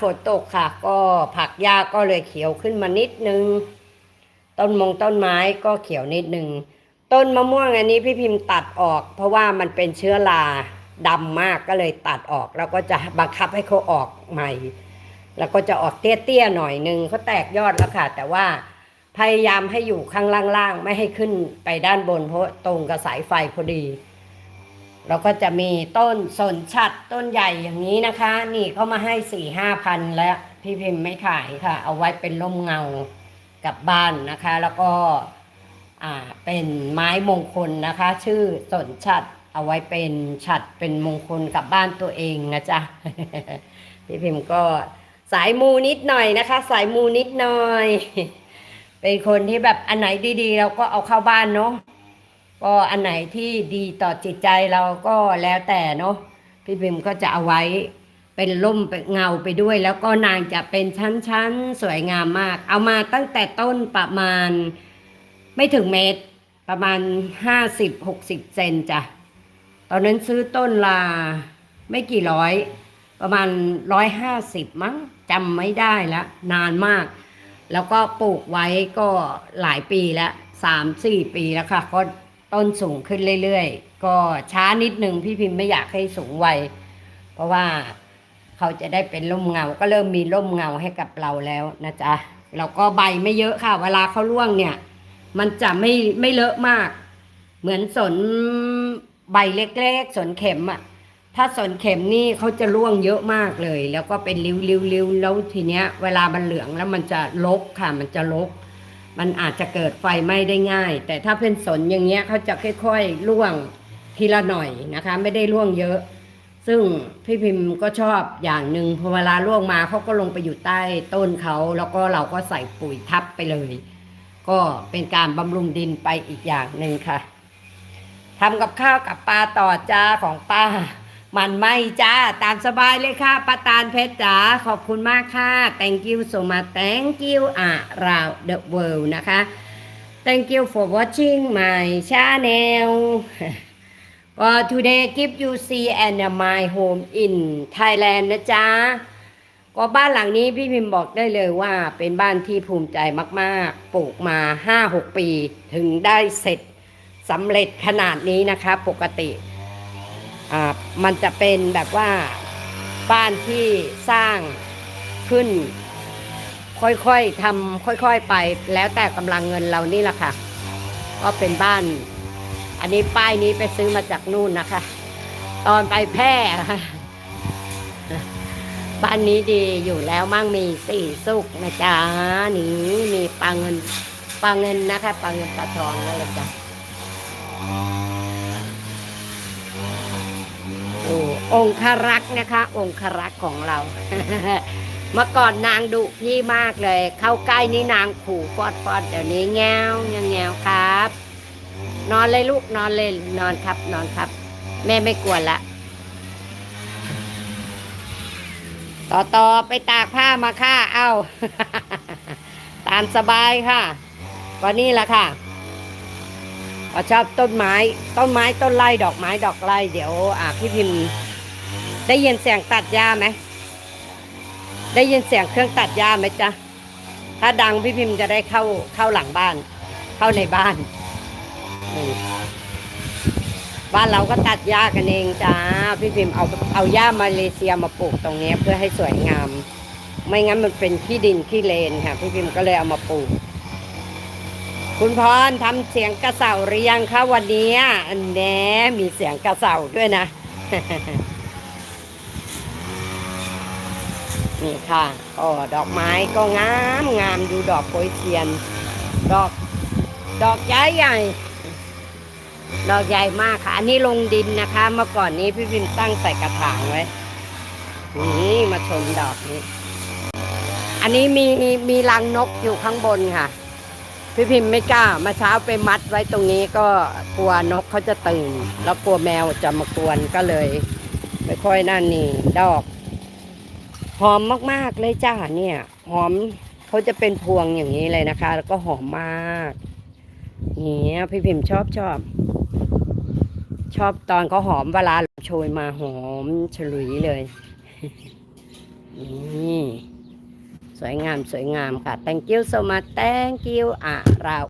ฝนตกค่ะ ก็ผักหญ้าก็เลยเขียวขึ้นมานิดนึง ต้นมงต้นไม้ก็เขียวนิดนึง ต้นมะม่วงอันนี้พี่พิมพ์ตัดออก เพราะว่ามันเป็นเชื้อราดำมากก็เลยตัดออก แล้วก็จะบังคับให้เขาออกใหม่ แล้วก็จะออกเตี้ยๆหน่อยนึงเขาแตกยอดแล้วค่ะ แต่ว่าพยายามให้อยู่ข้างล่างๆ ไม่ให้ขึ้นไปด้านบนเพราะตรงกับสายไฟพอดี เราก็จะมีต้นสนชัดต้นใหญ่อย่างนี้นะคะ นี่เขามาให้สี่ห้าพันแล้วพี่พิมพ์ไม่ขายค่ะ เอาไว้เป็นร่มเงากับบ้านนะคะ แล้วก็อ่าเป็นไม้มงคลนะคะ ชื่อสนชัดเอาไว้เป็นฉัดเป็นมงคลกับบ้านตัวเองนะจ๊ะพี่พิมพ์ก็สายมูนิดหน่อยนะคะ สายมูนิดหน่อย เป็นคนที่แบบอันไหนดีๆ เราก็เอาเข้าบ้านเนาะ ก็อันไหนที่ดีต่อจิตใจเราก็แล้วแต่เนาะพี่พิมก็จะเอาไว้เป็นร่มเป็นเงาไปด้วย แล้วก็นางจะเป็นชั้นๆสวยงามมาก เอามาตั้งแต่ต้นประมาณไม่ถึงเมตร ประมาณห้าสิบหกสิบเซนจ้ะตอนนั้นซื้อต้นละไม่กี่ร้อย ประมาณร้อยห้าสิบมั้งจำไม่ได้แล้วนานมาก แล้วก็ปลูกไว้ก็หลายปีแล้วสามสี่ปีแล้วค่ะก็ ต้นสูงขึ้นเรื่อยๆ ก็ช้านิดนึงพี่พิมพ์ไม่อยากให้สูงไวเพราะว่าเขาจะได้เป็นร่มเงา ก็เริ่มมีร่มเงาให้กับเราแล้วนะจ๊ะแล้วก็ใบไม่เยอะค่ะ เวลาเขาร่วงเนี่ย มันจะไม่ไม่เลอะมาก เหมือนสนใบเล็กๆสนเข็มอะถ้าสนเข็มนี่เขาจะร่วงเยอะมากเลย แล้วก็เป็นริ้วๆๆแล้วทีเนี้ย เวลามันเหลืองแล้วมันจะลกค่ะ มันจะลก มันอาจจะเกิดไฟไหม้ได้ง่าย แต่ถ้าเป็นสนอย่างเงี้ยเขาจะค่อยๆร่วงทีละหน่อยนะคะ ไม่ได้ร่วงเยอะ ซึ่งพี่พิมพ์ก็ชอบอย่างหนึ่งพอเวลาร่วงมาเขาก็ลงไปอยู่ใต้ต้นเขาแล้วก็เราก็ใส่ปุ๋ยทับไปเลย ก็เป็นการบำรุงดินไปอีกอย่างหนึ่งค่ะทำกับข้าวกับปลาต่อจ้าของป้า มันไม่จ้า ตามสบายเลยค่ะป้าตาลเพชรจ๋าขอบคุณมากค่ะ thank you so much thank you around the world นะคะ thank you for watching my channel for today give you see and my home in Thailand นะจ๊ะก็บ้านหลังนี้พี่พิมพ์บอกได้เลยว่าเป็นบ้านที่ภูมิใจมากๆ ปลูกมา 5-6 ปี ถึงได้เสร็จสำเร็จขนาดนี้นะคะปกติ มันจะเป็นแบบว่าบ้านที่สร้างขึ้น ค่อยๆทำค่อยๆไป แล้วแต่กำลังเงินเรานี่แหละค่ะ ก็เป็นบ้าน อันนี้ป้ายนี้ไปซื้อมาจากนู่นนะคะ ตอนไปแพร่บ้านนี้ดีอยู่แล้วมั่งมีสี่สุกนะจ๊ะนี่มีปลาเงินปลาเงินนะคะปลาเงินปลาทองนั่นแหละจ้ะ โอ้องคารักษ์นะคะ องคารักษ์ของเรา เมื่อก่อนนางดุพี่มากเลย เข้าใกล้นี่นางขู่ฟอดฟอดเดี๋ยวนี้แงวแงวแงวครับ นอนเลยลูกนอนเลยนอนครับ นอนครับ แม่ไม่กวนละต่อต่อไปตากผ้ามาค่ะเอาตามสบายค่ะก็นี่แหละค่ะชอบต้นไม้ ต้นไม้ต้นไร่ดอกไม้ดอกไร่เดี๋ยวอ่าพี่พิมพ์ ได้ยินเสียงตัดหญ้าไหม ได้ยินเสียงเครื่องตัดหญ้าไหมจ๊ะ ถ้าดังพี่พิมพ์จะได้เข้าเข้าหลังบ้าน เข้าในบ้าน บ้านเราก็ตัดหญ้ากันเองจ้า พี่พิมพ์เอาเอาหญ้ามาเลเซียมาปลูกตรงนี้เพื่อให้สวยงาม ไม่งั้นมันเป็นขี้ดินขี้เลนค่ะ พี่พิมพ์ก็เลยเอามาปลูก คุณพรทำเสียงกระเสาหรือยังคะวันนี้อันแน่มีเสียงกระเสาด้วยนะ นี่ค่ะโอ้ดอกไม้ก็งามงามดูดอกโปยเทียน ดอกดอกใหญ่ใหญ่ดอกใหญ่มากค่ะ อันนี้ลงดินนะคะ เมื่อก่อนนี้พี่พิมพ์ตั้งใส่กระถางไว้ นี่มาชมดอกนี้ อันนี้มีมีรังนกอยู่ข้างบนค่ะ พี่พิมพ์ไม่กล้ามาเช้าไปมัดไว้ตรงนี้ก็กลัวนกเขาจะตื่น แล้วกลัวแมวจะมากวนก็เลย ไม่ค่อยนั่นนี่ ดอกห อมมาก ๆ เลยจ้าเนี่ย หอมเขาจะเป็นพวงอย่างนี้เลยนะคะ แล้วก็หอมมากเนี่ยพี่พิมพ์ชอบชอบ ชอบตอนเขาหอมเวลาโชยมาหอมฉลุยเลยนี่สวยงามสวยงามค่ะ thank you so much thank you อะเรา